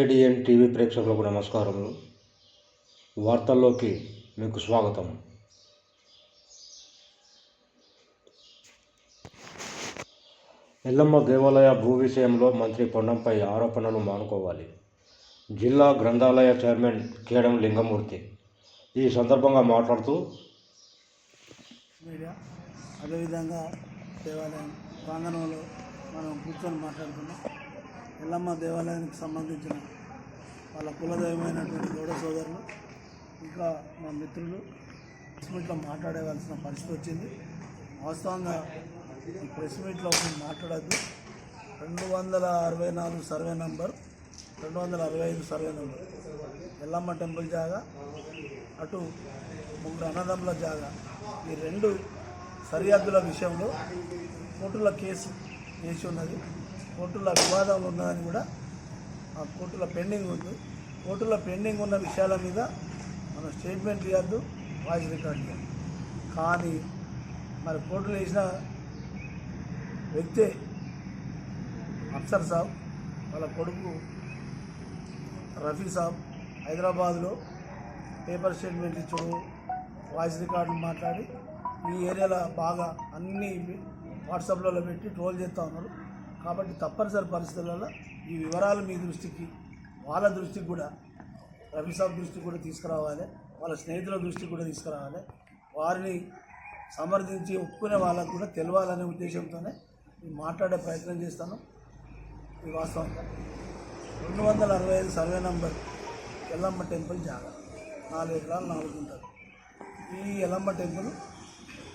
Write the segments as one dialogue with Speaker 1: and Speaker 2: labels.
Speaker 1: ADN TV ప్రేక్షకులకు నమస్కారములు. వార్తల్లోకి మీకు స్వాగతం. ఎల్లమ్మ దేవాలయ భూ విషయంలో మంత్రి పొన్నంపై ఆరోపణలు మానుకోవాలి. జిల్లా గ్రంథాలయ చైర్మన్ కేడం లింగమూర్తి. ఈ సందర్భంగా మాట్లాడుతూ
Speaker 2: మీడియా అదేవిధంగా దేవాలయం ప్రాంగణంలో మనం కూర్చొని మాట్లాడుకున్నాం ఎల్లమ్మ దేవాలయానికి సంబంధించిన వాళ్ళ కులదైవమైనటువంటి గౌడ సోదరులు ఇంకా మా మిత్రులు ప్రెస్ మీట్లో మాట్లాడవలసిన పరిస్థితి వచ్చింది. వాస్తవంగా ఈ ప్రెస్ మీట్లో మాట్లాడద్దు. రెండు వందల అరవై నాలుగు సర్వే నంబర్ రెండు వందల అరవై ఐదు సర్వే నంబర్. ఎల్లమ్మ టెంపుల్ జాగా అటు ముగ్గురు అన్నదమ్ముల జాగా. ఈ రెండు సరిహద్దుల విషయంలో కోర్టుల కేసు వేసి ఉన్నది. కోర్టుల వివాదాలు ఉన్నదని కూడా ఆ కోర్టుల పెండింగ్ ఉంది. కోర్టుల పెండింగ్ ఉన్న విషయాల మీద మనం స్టేట్మెంట్ ఇవ్వద్దు వాయిస్ రికార్డ్ ఇవ్వద్దు. కానీ మరి కోర్టులు వేసిన వ్యక్తే అఫ్సర్ సాబ్ వాళ్ళ కొడుకు రఫీ సాబ్ హైదరాబాద్లో పేపర్ స్టేట్మెంట్ ఇచ్చుడు వాయిస్ రికార్డులు మాట్లాడి ఈ ఏరియాలో బాగా అన్ని వాట్సాప్లలో పెట్టి ట్రోల్ చేస్తూ ఉన్నారు. కాబట్టి తప్పనిసరి పరిస్థితులలో ఈ వివరాలు మీ దృష్టికి వాళ్ళ దృష్టికి కూడా రవి సాబ్ దృష్టికి కూడా తీసుకురావాలి. వాళ్ళ స్నేహితుల దృష్టికి కూడా తీసుకురావాలి. వారిని సమర్థించి ఒప్పుకునే వాళ్ళకు కూడా తెలవాలనే ఉద్దేశంతోనే మాట్లాడే ప్రయత్నం చేస్తాను. ఈ వాస్తవంగా రెండు వందల అరవై ఐదు సర్వే నంబర్ ఎల్లమ్మ టెంపుల్ జాగా. నాలుగు ఎకరాలు నాలుగు ఉంటారు ఈ ఎల్లమ్మ టెంపుల్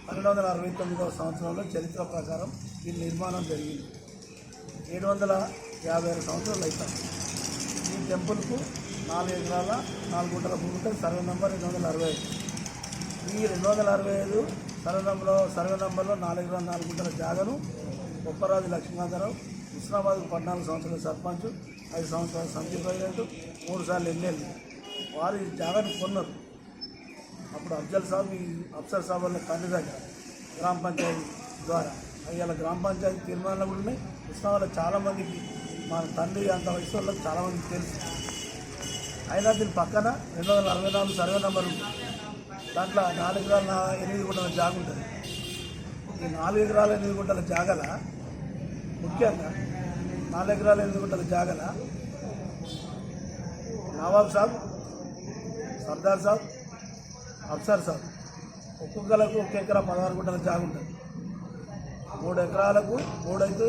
Speaker 2: పన్నెండు వందల అరవై తొమ్మిదవ సంవత్సరంలో చరిత్ర ప్రకారం దీని నిర్మాణం జరిగింది. ఏడు వందల యాభై ఆరు సంవత్సరాలు అవుతాయి ఈ టెంపుల్కు నాలుగు ఎకరాల నాలుగు గుంటల భూమితో సర్వే నెంబర్ రెండు వందల అరవై ఐదు. ఈ రెండు వందల అరవై ఐదు సర్వే నెంబర్లో సర్వే నెంబర్లో నాలుగు ఎకరాల నాలుగు గుంటల జాగను ఉప్పరాజు లక్ష్మీనాథరావు హుస్నాబాద్ పద్నాలుగు సంవత్సరాల సర్పంచ్ ఐదు సంవత్సరాల సమితి ప్రెసిడెంట్ మూడు సార్లు ఎమ్మెల్యే. వారు ఈ జాగాను కొన్నారు. అప్పుడు అఫ్జల్ సాబ్ ఈ అఫ్సర్ సాబ్ వాళ్ళ తండ్రి దగ్గర గ్రామ పంచాయతీ ద్వారా. అయ్యాల గ్రామ పంచాయతీ తీర్మానాలు కూడా ఉన్నాయి. కృష్ణా చాలామందికి మా తండ్రి అంత వయసు వాళ్ళకి చాలామందికి తెలుసు. అయినా దీని పక్కన రెండు వందల అరవై నాలుగు సర్వే నెంబర్ దాంట్లో నాలుగు ఎకరాల ఎనిమిది గుంటల జాగ ఉంటుంది. ఈ నాలుగు ఎకరాల ఎనిమిది గుంటల జాగల ముఖ్యంగా నాలుగు ఎకరాల ఎనిమిది గుంటల జాగల నవాబ్ సాబ్ సర్దార్ సాబ్ అఫ్సర్ సాబ్ ఒక్కొక్కలకు ఒక ఎకరా పదహారు గుంటల జాగ ఉంటుంది. మూడు ఎకరాలకు మూడు అయితే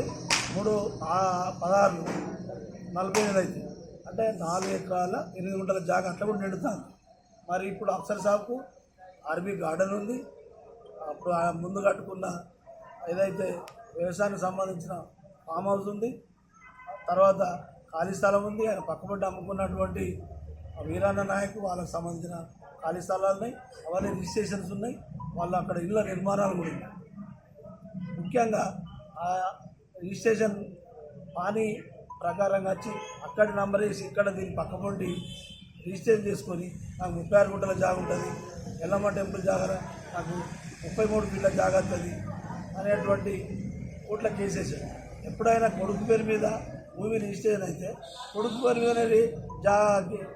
Speaker 2: మూడు ఆ పదహారు నలభై ఏడు అయితే. అంటే నాలుగు ఎకరాల ఎనిమిది గుంటల జాగ అట్లా కూడా నిండుతాను మరి ఇప్పుడు అఫ్సర్ సాబ్కు ఆర్బీ గార్డెన్ ఉంది. అప్పుడు ఆ ముందు కట్టుకున్న ఏదైతే వ్యవసాయానికి సంబంధించిన ఫామ్ హౌస్ ఉంది. తర్వాత ఖాళీ స్థలం ఉంది. ఆయన పక్కపట్టి అమ్ముకున్నటువంటి వీరాన్న నాయక్ వాళ్ళకి సంబంధించిన ఖాళీ స్థలాలు ఉన్నాయి. అవన్నీ రిజిస్ట్రేషన్స్ ఉన్నాయి. వాళ్ళు అక్కడ ఇళ్ళ నిర్మాణాలు కూడా ఉన్నాయి. ముఖ్యంగా ఆ రిజిస్ట్రేషన్ పానీ ప్రకారంగా వచ్చి అక్కడ నంబర్ వేసి ఇక్కడ దీన్ని పక్కపొంటి రిజిస్ట్రేషన్ చేసుకొని నాకు ముప్పై ఆరు గుంటల జాగా ఉంటుంది. ఎల్లమ్మ టెంపుల్ జాగర నాకు ముప్పై మూడు ఫీట్ల జాగా వస్తుంది అనేటువంటి కోట్ల కేసేసాడు ఎప్పుడైనా కొడుకు పేరు మీద భూమి రిజిస్ట్రేషన్ అయితే కొడుకు పేరు మీద జా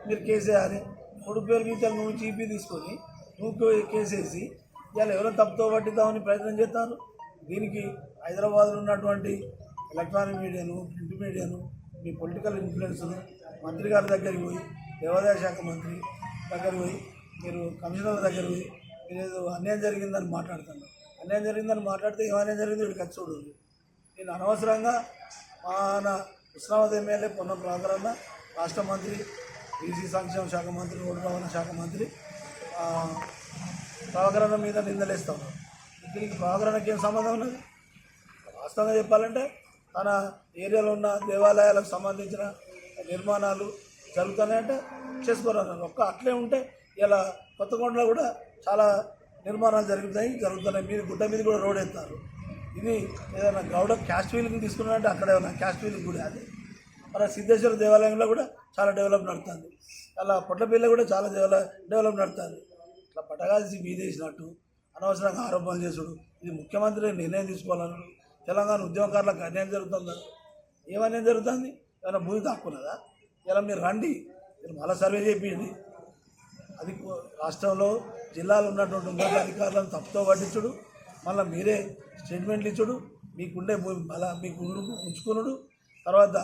Speaker 2: మీరు కేసేయాలి కొడుకు పేరు మీద నువ్వు చీపీ తీసుకొని నువ్వు కేసేసి ఇవాళ ఎవరో తప్పుతో పట్టిద్దామని ప్రయత్నం చేస్తారు. దీనికి హైదరాబాద్లో ఉన్నటువంటి ఎలక్ట్రానిక్ మీడియాను ప్రింట్ మీడియాను మీ పొలిటికల్ ఇన్ఫ్లుయెన్స్ను మంత్రి గారి దగ్గరికి పోయి దేవాదాయ శాఖ మంత్రి దగ్గరికి పోయి మీరు కమిషనర్ దగ్గర పోయి మీరు ఏదో అన్యాయం జరిగిందని మాట్లాడుతున్నారు. అన్యాయం జరిగిందని మాట్లాడితే ఏమన్యాయం జరిగింది వీడు ఖర్చు చూడదు. నేను అనవసరంగా మన ఉస్మానాబాద్ ఎమ్మెల్యే పొన్నం ప్రాంగరన్న రాష్ట్ర మంత్రి బీసీ సంక్షేమ శాఖ మంత్రి రోడ్డు రవాణా శాఖ మంత్రి ఆ, మీద నిందలేస్తాను దీనికి ప్రాగరణకి ఏం సంబంధం ఉన్నది? వాస్తవంగా చెప్పాలంటే తన ఏరియాలో ఉన్న దేవాలయాలకు సంబంధించిన నిర్మాణాలు జరుగుతున్నాయంటే చేసుకోరన్నారు ఒక్క అట్లే ఉంటే ఇలా కొత్తగొండలో కూడా చాలా నిర్మాణాలు జరుగుతాయి జరుగుతున్నాయి. మీరు గుట్ట మీద కూడా రోడ్ ఎత్తారు. ఇది ఏదైనా గౌడ క్యాస్ట్ ఫీలింగ్ తీసుకున్నారంటే అక్కడ ఏమైనా క్యాస్ట్ కూడా అది. మన సిద్ధేశ్వర దేవాలయంలో కూడా చాలా డెవలప్ నడుతుంది. అలా పొట్లపల్లి కూడా చాలా డెవలప్ డెవలప్ నడుతుంది. ఇట్లా పటగాల్సి మీదేసినట్టు అనవసరంగా ఆరోపణలు చేసుడు. ఇది ముఖ్యమంత్రి నిర్ణయం తీసుకోవాలన్నాడు. తెలంగాణ ఉద్యమకారులకు అన్యాయం జరుగుతుందా? ఏమన్యాయం జరుగుతుంది? ఏమైనా భూమి దాక్కున్నదా? ఇలా మీరు రండి. మీరు మళ్ళీ సర్వే చేయండి అది రాష్ట్రంలో జిల్లాలో ఉన్నటువంటి ఉన్నత అధికారులను తప్పుతో పట్టించుడు. మళ్ళీ మీరే స్టేట్మెంట్లు ఇచ్చుడు. మీకుండే భూమి మళ్ళీ మీకు ఉంచుకునుడు. తర్వాత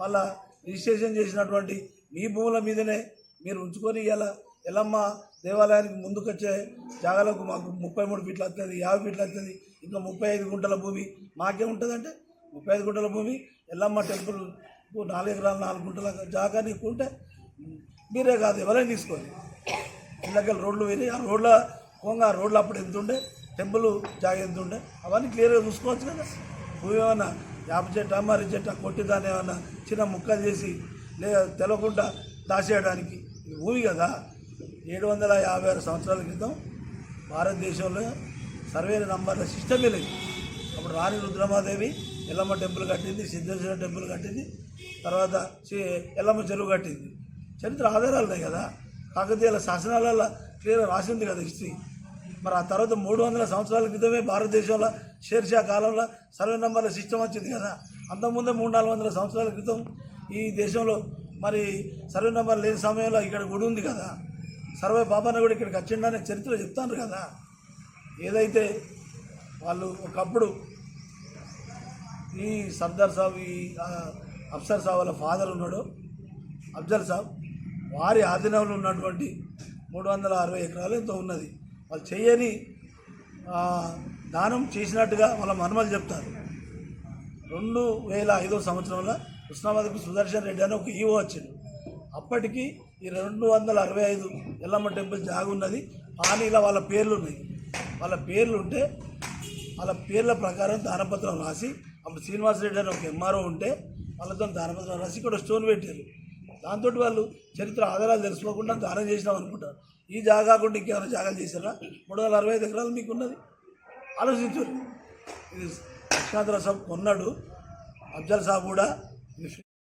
Speaker 2: మళ్ళా రిజిస్ట్రేషన్ చేసినటువంటి మీ భూముల మీదనే మీరు ఉంచుకొని ఇలా ఎల్లమ్మ దేవాలయానికి ముందుకొచ్చే జాగాలకు మాకు ముప్పై మూడు ఫీట్లు వస్తుంది యాభై ఫీట్లు వస్తుంది ఇంకా ముప్పై ఐదు గుంటల భూమి. మాకే ఉంటుందంటే ముప్పై ఐదు గుంటల భూమి ఎల్లమ్మ టెంపుల్ నాలుగు ఎకరాలు నాలుగు గుంటల జాగా నీకు ఉంటే మీరే కాదు ఎవరైనా తీసుకోండి. ఇళ్ళకెళ్ళి రోడ్లు వెళ్ళి ఆ రోడ్ల కొంగ ఆ రోడ్లు అప్పుడు ఎంత ఉండే టెంపుల్ జాగ ఎంత ఉండే అవన్నీ క్లియర్గా చూసుకోవచ్చు కదా. భూమి ఏమన్నా యాప చెట్టు అమ్మారి చెట్టు కొట్టి దాన్ని ఏమన్నా చిన్న ముక్క చేసి లేదా తెలవకుండా దాచేయడానికి భూమి కదా. ఏడు వందల యాభై ఆరు సంవత్సరాల క్రితం భారతదేశంలో సర్వే నంబర్ల సిస్టమే లేదు. అప్పుడు రాణి రుద్రమాదేవి ఎల్లమ్మ టెంపుల్ కట్టింది సిద్ధేశ్వర టెంపుల్ కట్టింది తర్వాత ఎల్లమ్మ చెరువు కట్టింది. చరిత్ర ఆధారాలు ఉన్నాయి కదా. కాకతీయుల శాసనాలలో క్లియర్ రాసింది కదా హిస్టరీ. మరి ఆ తర్వాత మూడు వందల సంవత్సరాల క్రితమే భారతదేశంలో షేర్షా కాలంలో సర్వే నంబర్ల సిస్టమ్ వచ్చింది కదా. అంతకుముందే మూడు నాలుగు వందల సంవత్సరాల క్రితం ఈ దేశంలో మరి సర్వే నంబర్ లేని సమయంలో ఇక్కడ గుడి ఉంది కదా. సర్వే బాబాన్న కూడా ఇక్కడికి వచ్చిండనే చరిత్ర చెప్తాను కదా. ఏదైతే వాళ్ళు ఒకప్పుడు ఈ సర్దార్ సాబ్ ఈ అఫ్సర్ సాబ్ వాళ్ళ ఫాదర్ ఉన్నాడు అఫ్జల్ సాబ్ వారి ఆధీనంలో ఉన్నటువంటి మూడు వందల అరవై ఎకరాలు ఎంతో ఉన్నది. వాళ్ళు చేయని దానం చేసినట్టుగా వాళ్ళ మనమలు చెప్తారు. రెండు వేల ఐదో సంవత్సరంలో కృష్ణాబాద్కు సుదర్శన్ రెడ్డి అని ఒక ఈవో వచ్చింది అప్పటికి ఈ రెండు వందల అరవై ఐదు ఎల్లమ్మ టెంపుల్ జాగున్నది హానీలో వాళ్ళ పేర్లు ఉన్నాయి వాళ్ళ పేర్లు ఉంటే వాళ్ళ పేర్ల ప్రకారం దానపత్రం రాసి అప్పుడు శ్రీనివాస్ రెడ్డి అని ఒక ఎంఆర్ఓ ఉంటే వాళ్ళతో దానపత్రం రాసి ఇక్కడ స్టోన్ పెట్టారు. దాంతో వాళ్ళు చరిత్ర ఆధారాలు తెలుసుకోకుండా దానం చేసినాం అనుకుంటారు ఈ జాగా కాకుండా ఇంకేమైనా జాగాలు చేశారా? మూడు వందల అరవై ఐదు ఎకరాలు మీకు ఉన్నది ఆలోచించు. ఇది లక్ష్మీనాథరావు సాబ్ కొన్నాడు. అఫ్జల్ సాబ్ కూడా